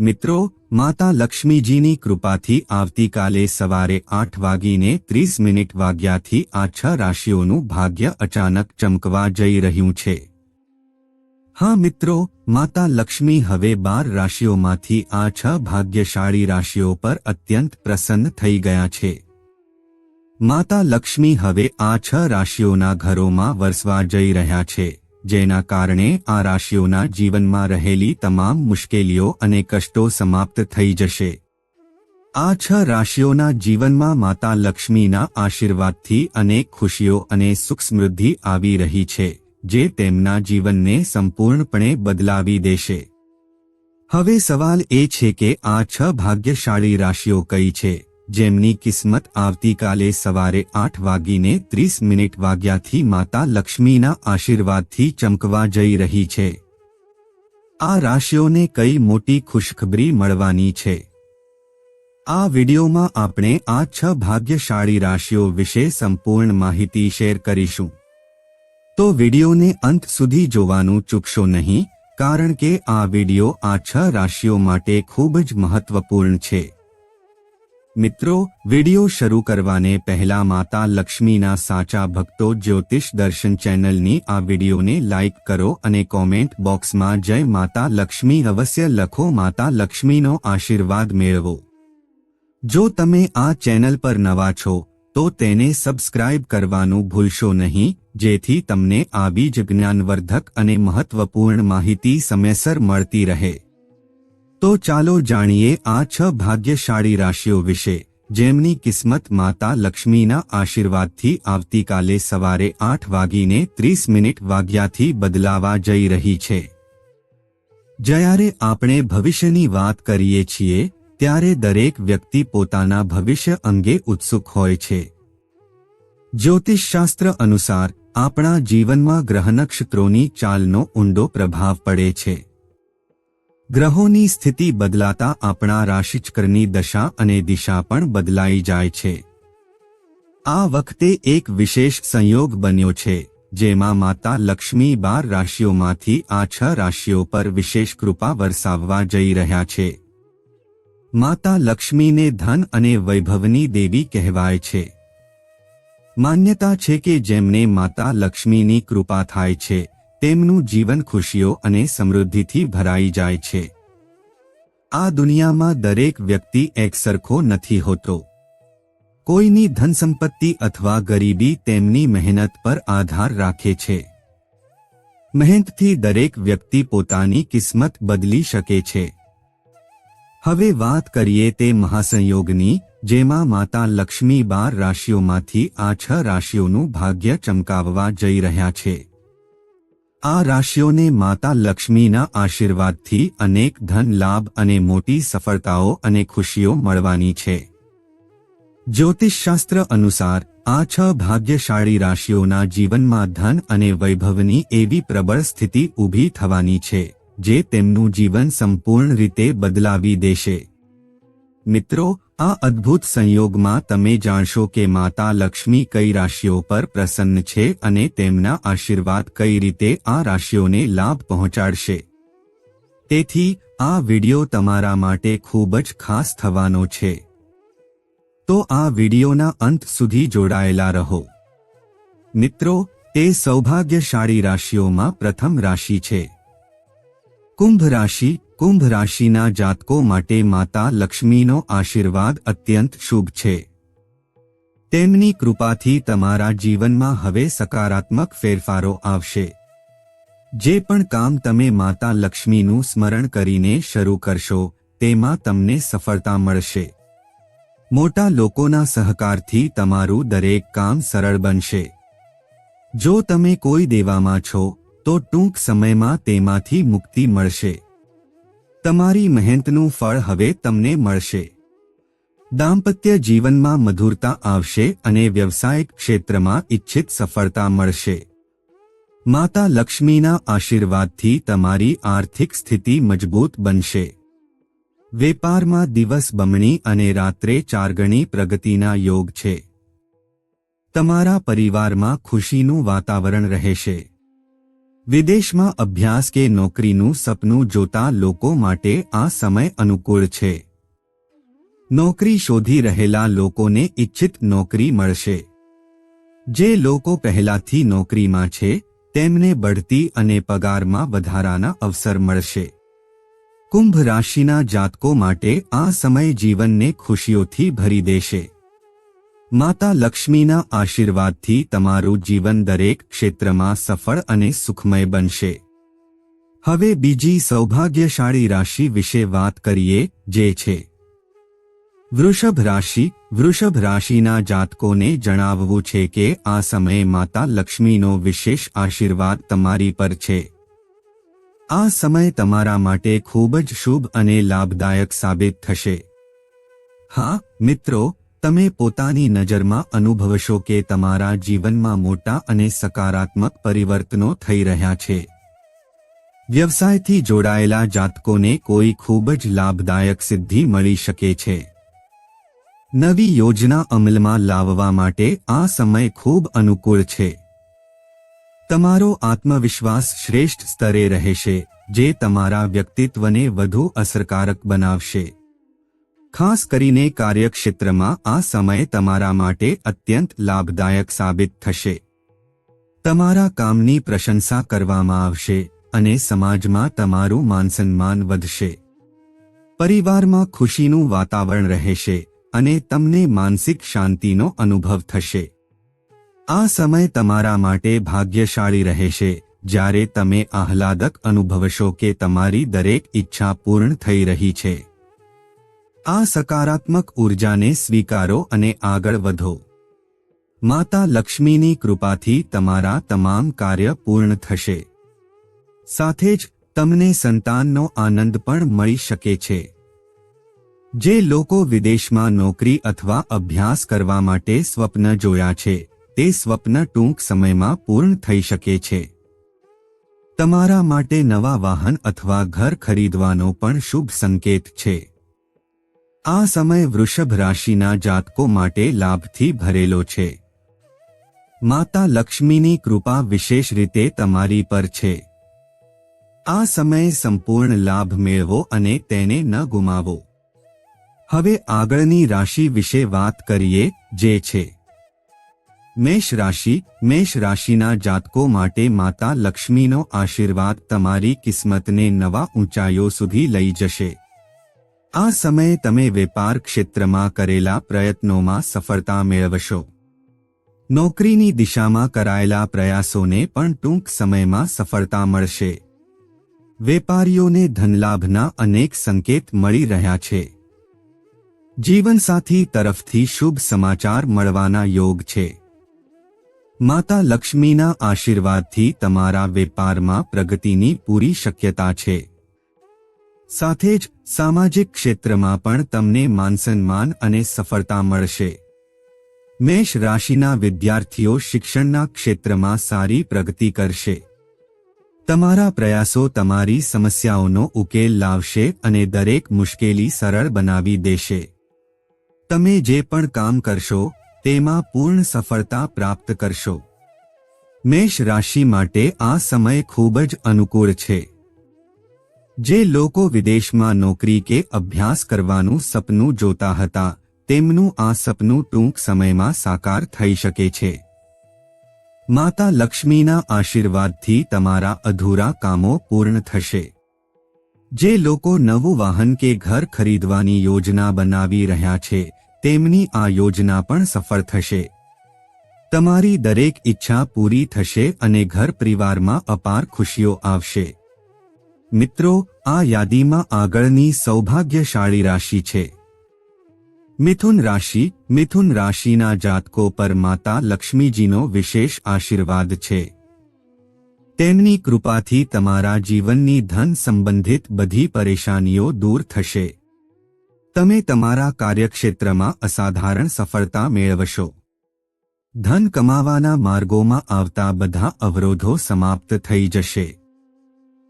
મિત્રો, માતા લક્ષ્મીજીની કૃપાથી આવતીકાલે સવારે આઠ વાગીને ત્રીસ મિનિટ વાગ્યાથી આ છ રાશિઓનું ભાગ્ય અચાનક ચમકવા જઈ રહ્યું છે. હા મિત્રો, માતા લક્ષ્મી હવે બાર રાશિઓમાંથી આ છ ભાગ્યશાળી રાશિઓ પર અત્યંત પ્રસન્ન થઈ ગયા છે. માતા લક્ષ્મી હવે આ છ રાશિઓના ઘરોમાં વરસવા જઈ રહ્યા છે. જેના કારણે આ રાશિઓના જીવનમાં રહેલી તમામ મુશ્કેલીઓ અને કષ્ટો સમાપ્ત થઈ જશે. આ છ રાશિઓના જીવનમાં માતા લક્ષ્મીના આશીર્વાદથી અનેક ખુશીઓ અને સુખ સમૃદ્ધિ આવી રહી છે, જે તેમના જીવનને સંપૂર્ણપણે બદલાવી દેશે. હવે સવાલ એ છે કે આ છ ભાગ્યશાળી રાશિઓ કઈ છે? જેમની કિસ્મત આવતીકાલે સવારે આઠ વાગીને ત્રીસ મિનિટ વાગ્યાથી માતા લક્ષ્મીના આશીર્વાદથી ચમકવા જઈ રહી છે. આ રાશિઓને કઈ મોટી ખુશખબરી મળવાની છે? આ વિડિયોમાં આપણે આ છ ભાગ્યશાળી રાશિઓ વિશે સંપૂર્ણ માહિતી શેર કરીશું. તો વિડિયોને અંત સુધી જોવાનું ચૂકશો નહીં, કારણ કે આ વિડિયો આ છ રાશિઓ માટે ખૂબ જ મહત્વપૂર્ણ છે. મિત્રો, વિડિયો શરૂ કરવાને પહેલા માતા લક્ષ્મીના સાચા ભક્તો જ્યોતિષ દર્શન ચેનલની આ વિડિયોને લાઇક કરો અને કોમેન્ટ બોક્સમાં જય માતા લક્ષ્મી અવશ્ય લખો માતા લક્ષ્મીનો આશીર્વાદ મેળવો. જો તમે આ ચેનલ પર નવા છો, તો તેને સબસ્ક્રાઇબ કરવાનું ભૂલશો નહીં, જેથી તમને આવી જ જ્ઞાનવર્ધક અને મહત્વપૂર્ણ માહિતી સમયસર મળતી રહે. તો ચાલો જાણીએ આ છ ભાગ્યશાળી રાશિઓ વિશે. જેમની કિસ્મત માતા લક્ષ્મીના આશીર્વાદથી આવતીકાલે સવારે આઠ વાગીને ત્રીસ મિનિટ વાગ્યાથી બદલાવા જઈ રહી છે. જ્યારે આપણે ભવિષ્યની વાત કરીએ છીએ, ત્યારે દરેક વ્યક્તિ પોતાના ભવિષ્ય અંગે ઉત્સુક હોય છે. જ્યોતિષશાસ્ત્ર અનુસાર, આપણા જીવનમાં ગ્રહ નક્ષત્રોની ચાલનો ઊંડો પ્રભાવ પડે છે. ગ્રહોની સ્થિતિ બદલાતા આપણા રાશિચક્રની દશા અને દિશા પણ બદલાઈ જાય છે. આ વખતે એક વિશેષ સંયોગ બન્યો છે, જેમાં માતા લક્ષ્મી બાર રાશિઓમાંથી આ છ રાશિઓ પર વિશેષ કૃપા વરસાવવા જઈ રહ્યા છે. માતા લક્ષ્મીને ધન અને વૈભવની દેવી કહેવાય છે. માન્યતા છે કે જેમને માતા લક્ષ્મીની કૃપા થાય છે. તેમનું જીવન ખુશીઓ અને સમૃદ્ધિથી ભરાઈ જાય છે. આ દુનિયામાં દરેક વ્યક્તિ એકસરખો નથી હોતો. કોઈની ધનસંપત્તિ અથવા ગરીબી તેમની મહેનત પર આધાર રાખે છે. મહેનતથી દરેક વ્યક્તિ પોતાની કિસ્મત બદલી શકે છે. હવે વાત કરીએ તે મહાસંયોગની, જેમાં માતા લક્ષ્મી બાર રાશિઓમાંથી આ છ રાશિઓનું ભાગ્ય ચમકાવવા જઈ રહ્યા છે. આ રાશિઓને માતા લક્ષ્મીના આશીર્વાદથી અનેક ધન લાભ અને મોટી સફળતાઓ અને ખુશીઓ મળવાની છે. જ્યોતિષશાસ્ત્ર અનુસાર, આ છ ભાગ્યશાળી રાશિઓના જીવનમાં ધન અને વૈભવની એવી પ્રબળ સ્થિતિ ઊભી થવાની છે, જે તેમનું જીવન સંપૂર્ણ રીતે બદલાવી દેશે. મિત્રો આ અદ્ભુત સંયોગમાં તમે જાણશો કે માતા લક્ષ્મી કઈ રાશિઓ પર પ્રસન્ન છે અને તેમના આશીર્વાદ કઈ રીતે આ રાશિઓને લાભ પહોંચાડશે. તેથી, આ વિડિયો તમારા માટે ખૂબ જ ખાસ થવાનો છે. તો આ વિડિયોના અંત સુધી જોડાયેલા રહો. મિત્રો, તે સૌભાગ્યશાળી રાશિઓમાં પ્રથમ રાશિ છે. કુંભ રાશિ કુંભ રાશિના જાતકો માટે માતા લક્ષ્મીનો આશીર્વાદ અત્યંત શુભ છે. તેમની કૃપાથી તમારા જીવનમાં હવે સકારાત્મક ફેરફારો આવશે. જે પણ કામ તમે માતા લક્ષ્મીનું સ્મરણ કરીને શરૂ કરશો, તેમાં તમને સફળતા મળશે. મોટા લોકોના સહકારથી તમારું દરેક કામ સરળ બનશે. જો તમે કોઈ દેવામાં છો, તો ટૂંક સમયમાં તેમાંથી મુક્તિ મળશે. તમારી મહેનતનું ફળ હવે તમને મળશે. દાંપત્ય જીવનમાં મધુરતા આવશે અને વ્યવસાયિક ક્ષેત્રમાં ઇચ્છિત સફળતા મળશે. માતા લક્ષ્મીના આશીર્વાદથી તમારી આર્થિક સ્થિતિ મજબૂત બનશે. વેપારમાં દિવસ બમણી અને રાત્રે ચારગણી પ્રગતિના યોગ છે. તમારા પરિવારમાં ખુશીનું વાતાવરણ રહેશે. વિદેશમાં અભ્યાસ કે નોકરીનું સપનું જોતા લોકો માટે આ સમય અનુકૂળ છે. નોકરી શોધી રહેલા લોકોને ઇચ્છિત નોકરી મળશે. જે લોકો પહેલાથી નોકરીમાં છે, તેમને બઢતી અને પગારમાં વધારાના અવસર મળશે. કુંભ રાશિના જાતકો માટે આ સમય જીવનને ખુશીઓથી ભરી દેશે. માતા લક્ષ્મીના આશીર્વાદથી તમારું જીવન દરેક ક્ષેત્રમાં સફળ અને સુખમય બનશે. હવે બીજી સૌભાગ્યશાળી રાશિ વિશે વાત કરીએ, જે છે. વૃષભ રાશિ. વૃષભ રાશિના જાતકોને જણાવવું છે કે આ સમયે માતા લક્ષ્મીનો વિશેષ આશીર્વાદ તમારી પર છે. આ સમય તમારા માટે ખૂબ જ શુભ અને લાભદાયક સાબિત થશે. હા, મિત્રો તમે પોતાની નજરમાં અનુભવશો કે તમારા જીવનમાં મોટા અને સકારાત્મક પરિવર્તનો થઈ રહ્યા છે. વ્યવસાયથી જોડાયેલા જાતકોને કોઈ ખૂબ જ લાભદાયક સિદ્ધિ મળી શકે છે. નવી યોજના અમલમાં લાવવા માટે આ સમય ખૂબ અનુકૂળ છે. તમારો આત્મવિશ્વાસ શ્રેષ્ઠ સ્તરે રહેશે, જે તમારા વ્યક્તિત્વને વધુ અસરકારક બનાવશે. ખાસ કરીને કાર્યક્ષેત્રમાં આ સમય તમારા માટે અત્યંત લાભદાયક સાબિત થશે. તમારા કામની પ્રશંસા કરવામાં આવશે અને સમાજમાં તમારું માનસન્માન વધશે. પરિવારમાં ખુશીનું વાતાવરણ રહેશે અને તમને માનસિક શાંતિનો અનુભવ થશે. આ સમય તમારા માટે ભાગ્યશાળી રહેશે, જ્યારે તમે આહલાદક અનુભવશો કે તમારી દરેક ઈચ્છા પૂર્ણ થઈ રહી છે. આ સકારાત્મક ઉર્જાને સ્વીકારો અને આગળ વધો. માતા લક્ષ્મીની કૃપાથી તમારા તમામ કાર્ય પૂર્ણ થશે. સાથે જ તમને સંતાનનો આનંદ પણ મળી શકે છે. જે લોકો વિદેશમાં નોકરી અથવા અભ્યાસ કરવા માટે સ્વપ્ન જોયા છે, તે સ્વપ્ન ટૂંક સમયમાં પૂર્ણ થઈ શકે છે. તમારા માટે નવા વાહન અથવા ઘર ખરીદવાનો પણ શુભ સંકેત છે. આ સમય વૃષભ રાશિના જાતકો માટે લાભથી ભરેલો છે. માતા લક્ષ્મીની કૃપા વિશેષ રીતે તમારી પર છે. આ સમયે સંપૂર્ણ લાભ મેળવો અને તેને ન ગુમાવો. હવે આગળની રાશિ વિશે વાત કરીએ, જે છે. મેષ રાશિ, મેષ રાશિના જાતકો માટે માતા લક્ષ્મીનો આશીર્વાદ તમારી કિસ્મતને નવા ઊંચાઈઓ સુધી લઈ જશે. આ સમયે તમે વેપાર ક્ષેત્રમાં કરેલા પ્રયત્નોમાં સફળતા મેળવશો. નોકરીની દિશામાં કરાયેલા પ્રયાસોને પણ ટૂંક સમયમાં સફળતા મળશે. વેપારીઓને ધનલાભના અનેક સંકેત મળી રહ્યા છે. જીવનસાથી તરફથી શુભ સમાચાર મળવાના યોગ છે. માતા લક્ષ્મીના આશીર્વાદથી તમારા વેપારમાં પ્રગતિની પૂરી શક્યતા છે. સાથે જ સામાજિક ક્ષેત્રમાં પણ તમને માનસન્માન અને સફળતા મળશે. મેષ રાશિના વિદ્યાર્થીઓ શિક્ષણના ક્ષેત્રમાં સારી પ્રગતિ કરશે. તમારા પ્રયાસો તમારી સમસ્યાઓનો ઉકેલ લાવશે અને દરેક મુશ્કેલી સરળ બનાવી દેશે. તમે જે પણ કામ કરશો, તેમાં પૂર્ણ સફળતા પ્રાપ્ત કરશો. મેષ રાશિ માટે આ સમય ખૂબ જ અનુકૂળ છે. જે લોકો વિદેશમાં નોકરી કે અભ્યાસ કરવાનું સપનું જોતા હતા, તેમનું આ સપનું ટૂંક સમયમાં સાકાર થઈ શકે છે. માતા લક્ષ્મીના આશીર્વાદથી તમારા અધૂરા કામો પૂર્ણ થશે. જે લોકો નવું વાહન કે ઘર ખરીદવાની યોજના બનાવી રહ્યા છે, તેમની આ યોજના પણ સફળ થશે. તમારી દરેક ઈચ્છા પૂરી થશે અને ઘર પરિવારમાં અપાર ખુશીઓ આવશે. મિત્રો, આ યાદીમાં આગળની સૌભાગ્યશાળી રાશિ છે. મિથુન રાશિ, મિથુન રાશિના જાતકો પર માતા લક્ષ્મીજીનો વિશેષ આશીર્વાદ છે. તેમની કૃપાથી તમારા જીવનની ધન સંબંધિત બધી પરેશાનીઓ દૂર થશે. તમે તમારા કાર્યક્ષેત્રમાં અસાધારણ સફળતા મેળવશો. ધન કમાવાના માર્ગોમાં આવતા બધા અવરોધો સમાપ્ત થઈ જશે.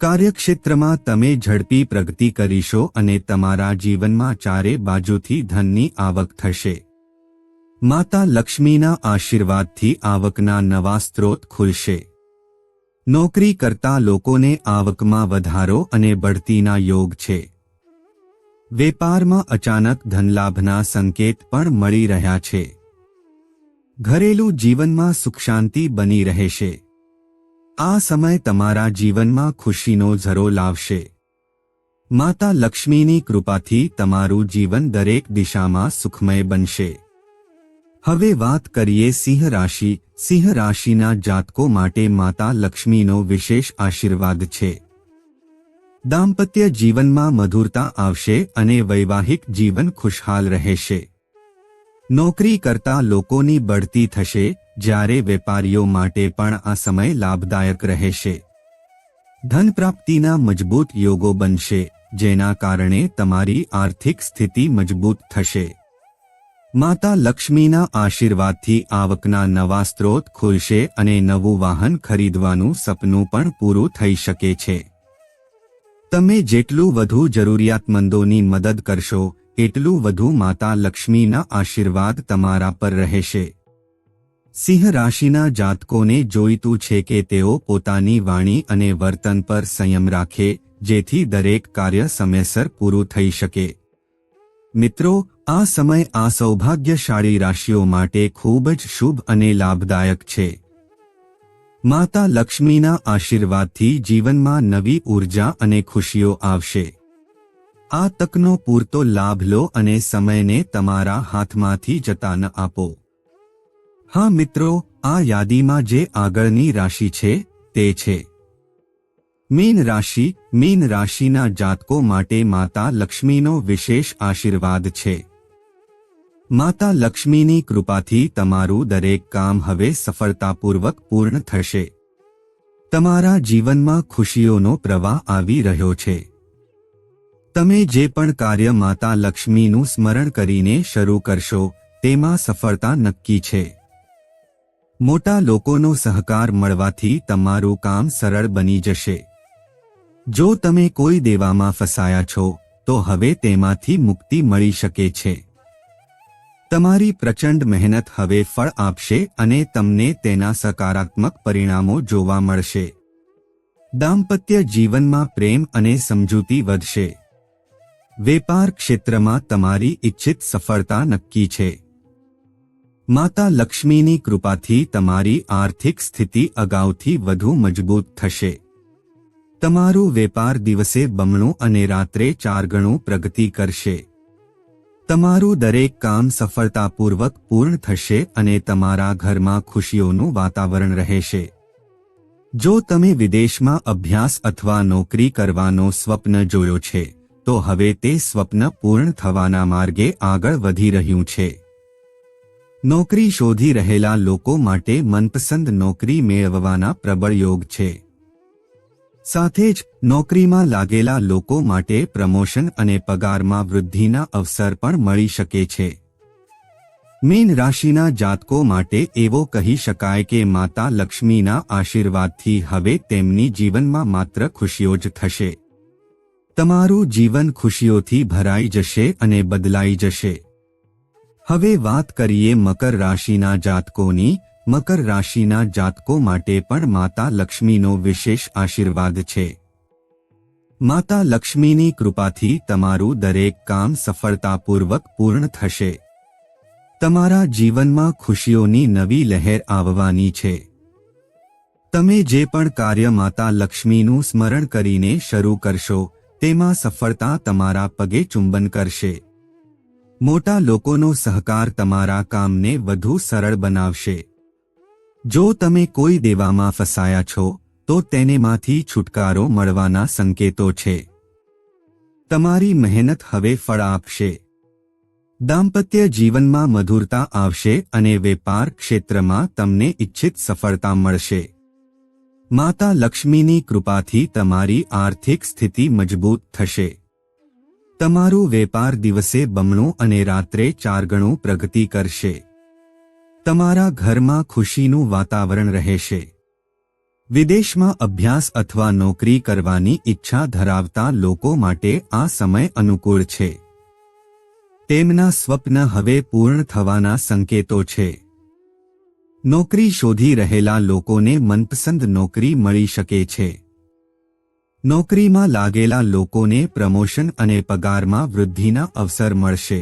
કાર્યક્ષેત્રમાં તમે ઝડપી પ્રગતિ કરીશો અને તમારા જીવનમાં ચારે બાજુથી ધનની આવક થશે. માતા લક્ષ્મીના આશીર્વાદથી આવકના નવા સ્ત્રોત ખુલશે. નોકરી કરતા લોકોને આવકમાં વધારો અને બઢતીના યોગ છે. વેપારમાં અચાનક ધનલાભના સંકેત પણ મળી રહ્યા છે. ઘરેલું જીવનમાં સુખ શાંતિ બની રહેશે. આ સમય તમારા જીવનમાં ખુશીનો ઝરો લાવશે. માતા લક્ષ્મીની કૃપાથી તમારું જીવન દરેક દિશામાં સુખમય બનશે. હવે વાત કરીએ સિંહ રાશિ. સિંહ રાશિના જાતકો માટે માતા લક્ષ્મીનો વિશેષ આશીર્વાદ છે. દાંપત્ય જીવનમાં મધુરતા આવશે અને વૈવાહિક જીવન ખુશહાલ રહેશે. નોકરી કરતા લોકોની બઢતી થશે જ્યારે વેપારીઓ માટે પણ આ સમય લાભદાયક રહેશે. ધન પ્રાપ્તિના મજબૂત યોગો બનશે, જેના કારણે તમારી આર્થિક સ્થિતિ મજબૂત થશે. માતા લક્ષ્મીના આશીર્વાદથી આવકના નવા સ્ત્રોત ખુલશે અને નવું વાહન ખરીદવાનું સપનું પણ પૂરું થઈ શકે છે. તમે જેટલું વધુ જરૂરિયાતમંદોની મદદ કરશો, એટલું વધુ માતા લક્ષ્મીના આશીર્વાદ તમારા પર રહેશે. સિંહ રાશિના જાતકોને જોઈતું છે કે તેઓ પોતાની વાણી અને વર્તન પર સંયમ રાખે, જેથી દરેક કાર્ય સમયસર પૂરું થઈ શકે. મિત્રો, આ સમય આ સૌભાગ્યશાળી રાશિઓ માટે ખૂબ જ શુભ અને લાભદાયક છે. માતા લક્ષ્મીના આશીર્વાદથી જીવનમાં નવી ઊર્જા અને ખુશીઓ આવશે. આ તકનો પૂરતો લાભ લો અને સમયને તમારા હાથમાંથી જતા ન આપો. હા મિત્રો, આ યાદીમાં જે આગળની રાશિ છે, તે છે. મીન રાશિ, મીન રાશિના જાતકો માટે માતા લક્ષ્મીનો વિશેષ આશીર્વાદ છે. માતા લક્ષ્મીની કૃપાથી તમારું દરેક કામ હવે સફળતાપૂર્વક પૂર્ણ થશે. તમારા જીવનમાં ખુશીઓનો પ્રવાહ આવી રહ્યો છે. તમે જે પણ કાર્ય માતા લક્ષ્મીનું સ્મરણ કરીને શરૂ કરશો, તેમાં સફળતા નક્કી છે. મોટા લોકોનો સહકાર મળવાથી તમારું કામ સરળ બની જશે. જો તમે કોઈ દેવામાં ફસાયા છો, તો હવે તેમાંથી મુક્તિ મળી શકે છે. તમારી પ્રચંડ મહેનત હવે ફળ આપશે અને તમને તેના સકારાત્મક પરિણામો જોવા મળશે. દાંપત્ય જીવનમાં પ્રેમ અને સમજૂતી વધશે. વેપાર ક્ષેત્રમાં તમારી ઇચ્છિત સફળતા નક્કી છે. માતા લક્ષ્મીની કૃપાથી તમારી આર્થિક સ્થિતિ અગાઉથી વધુ મજબૂત થશે. તમારું વેપાર દિવસે બમણું અને રાત્રે ચાર ગણું પ્રગતિ કરશે. તમારું દરેક કામ સફળતાપૂર્વક પૂર્ણ થશે અને તમારા ઘરમાં ખુશીઓનું વાતાવરણ રહેશે. જો તમે વિદેશમાં અભ્યાસ અથવા નોકરી કરવાનો સ્વપ્ન જોયો છે, તો હવે તે સ્વપ્ન પૂર્ણ થવાના માર્ગે આગળ વધી રહ્યું છે. નોકરી શોધી રહેલા લોકો માટે મનપસંદ નોકરી મેળવવાના પ્રબળ યોગ છે. સાથે જ, નોકરીમાં લાગેલા લોકો માટે પ્રમોશન અને પગારમાં વૃદ્ધિના અવસર પણ મળી શકે છે. મીન રાશિના જાતકો માટે એવો કહી શકાય કે માતા લક્ષ્મીના આશીર્વાદથી હવે તેમની જીવનમાં માત્ર ખુશીઓ જ થશે. તમારું જીવન ખુશીઓથી ભરાઈ જશે અને બદલાઈ જશે. હવે વાત કરીએ મકર રાશિના જાતકોની. મકર રાશિના જાતકો માટે પણ માતા લક્ષ્મીનો વિશેષ આશીર્વાદ છે. માતા લક્ષ્મીની કૃપાથી તમારું દરેક કામ સફળતાપૂર્વક પૂર્ણ થશે. તમારા જીવનમાં ખુશીઓની નવી લહેર આવવાની છે. તમે જે પણ કાર્ય માતા લક્ષ્મીનું સ્મરણ કરીને શરૂ કરશો, તેમાં સફળતા તમારા પગે ચુંબન કરશે. મોટા લોકોનો સહકાર તમારા કામને વધુ સરળ બનાવશે. જો તમે કોઈ દેવામાં ફસાયા છો, તો તેનેમાંથી છુટકારો મળવાના સંકેતો છે. તમારી મહેનત હવે ફળ આપશે. દાંપત્ય જીવનમાં મધુરતા આવશે અને વેપાર ક્ષેત્રમાં તમને ઇચ્છિત સફળતા મળશે. માતા લક્ષ્મીની કૃપાથી તમારી આર્થિક સ્થિતિ મજબૂત થશે. તમારું વેપાર દિવસે બમણો અને રાત્રે ચાર ગણો પ્રગતિ કરશે. તમારા ઘરમાં ખુશીનું વાતાવરણ રહેશે. વિદેશમાં અભ્યાસ અથવા નોકરી કરવાની ઈચ્છા ધરાવતા લોકો માટે આ સમય અનુકૂળ છે. તેમના સ્વપ્ન હવે પૂર્ણ થવાના સંકેતો છે. નોકરી શોધી રહેલા લોકોને મનપસંદ નોકરી મળી શકે છે. નોકરીમાં લાગેલા લોકોને પ્રમોશન અને પગારમાં વૃદ્ધિના અવસર મળશે.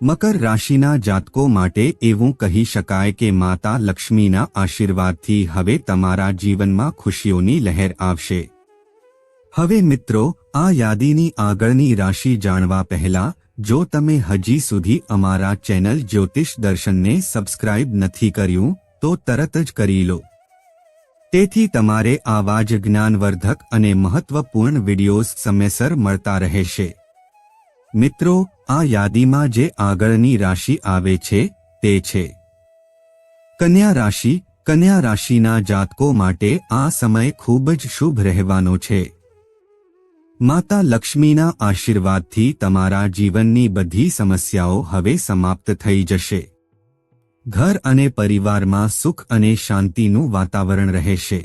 મકર રાશિના જાતકો માટે એવું કહી શકાય કે માતા લક્ષ્મીના આશીર્વાદથી હવે તમારા જીવનમાં ખુશીઓની લહેર આવશે. હવે મિત્રો, આ યાદીની આગળની રાશિ જાણવા પહેલા, જો તમે હજી સુધી અમારા ચેનલ જ્યોતિષ દર્શનને સબસ્ક્રાઇબ નથી કર્યું, તો તરત જ કરી લો. તેથી તમારે આવા જ જ્ઞાનવર્ધક અને મહત્વપૂર્ણ વિડિયોઝ સમયસર મળતા રહેશે. મિત્રો, આ યાદીમાં જે આગળની રાશિ આવે છે, તે છે. કન્યા રાશિ, કન્યા રાશિના જાતકો માટે આ સમય ખૂબ જ શુભ રહેવાનો છે. માતા લક્ષ્મીના આશીર્વાદથી તમારા જીવનની બધી સમસ્યાઓ હવે સમાપ્ત થઈ જશે. ઘર અને પરિવારમાં સુખ અને શાંતિનું વાતાવરણ રહેશે.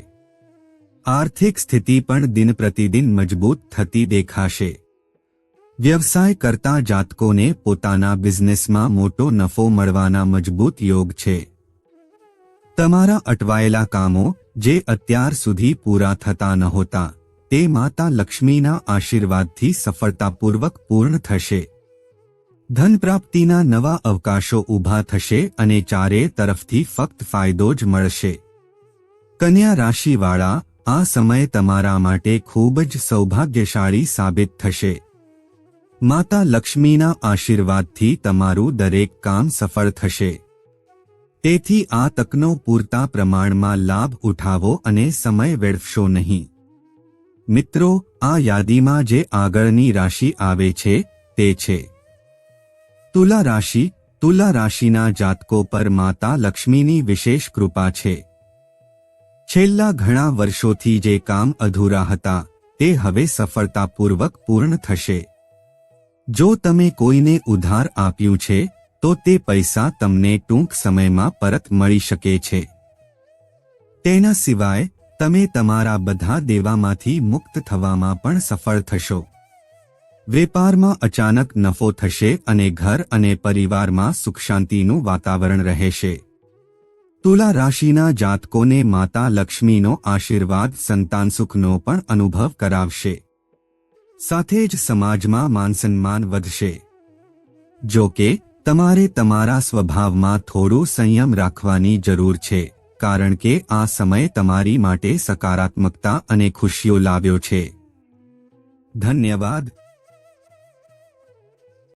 આર્થિક સ્થિતિ પણ દિન પ્રતિદિન મજબૂત થતી દેખાશે. વ્યવસાય કરતા જાતકોને પોતાના બિઝનેસમાં મોટો નફો મળવાના મજબૂત યોગ છે. તમારા અટવાયેલા કામો જે અત્યાર સુધી પૂરા થતા નહોતા, તે માતા લક્ષ્મીના આશીર્વાદથી સફળતાપૂર્વક પૂર્ણ થશે. ધન પ્રાપ્તિના નવા અવકાશો ઊભા થશે અને ચારે તરફથી ફક્ત ફાયદો જ મળશે. કન્યા રાશિવાળા, આ સમય તમારા માટે ખૂબ જ સૌભાગ્યશાળી સાબિત થશે. માતા લક્ષ્મીના આશીર્વાદથી તમારું દરેક કામ સફળ થશે. તેથી આ તકનો પૂરતા પ્રમાણમાં લાભ ઉઠાવો અને સમય વેડફશો નહીં. મિત્રો, આ યાદીમાં જે આગળની રાશિ આવે છે, તે છે. તુલા રાશિ, તુલા રાશિના જાતકો પર માતા લક્ષ્મીની વિશેષ કૃપા છે. છેલ્લા ઘણા વર્ષોથી જે કામ અધૂરા હતા, તે હવે સફળતાપૂર્વક પૂર્ણ થશે. જો તમે કોઈને ઉધાર આપ્યું છે, તો તે પૈસા તમને ટૂંક સમયમાં પરત મળી શકે છે. તેના સિવાય, તમે તમારા બધા દેવામાંથી મુક્ત થવામાં પણ સફળ થશો. વેપારમાં અચાનક નફો થશે અને ઘર અને પરિવારમાં સુખ શાંતિનું વાતાવરણ રહેશે. તુલા રાશિના જાતકોને માતા લક્ષ્મીનો આશીર્વાદ, સંતાન સુખનો પણ અનુભવ કરાવશે. સાથે જ સમાજમાં માનસન્માન વધશે. જો કે, તમારે તમારા સ્વભાવમાં થોડું સંયમ રાખવાની જરૂર છે, કારણ કે આ સમય તમારી માટે સકારાત્મકતા અને ખુશીઓ લાવ્યો છે. ધન્યવાદ.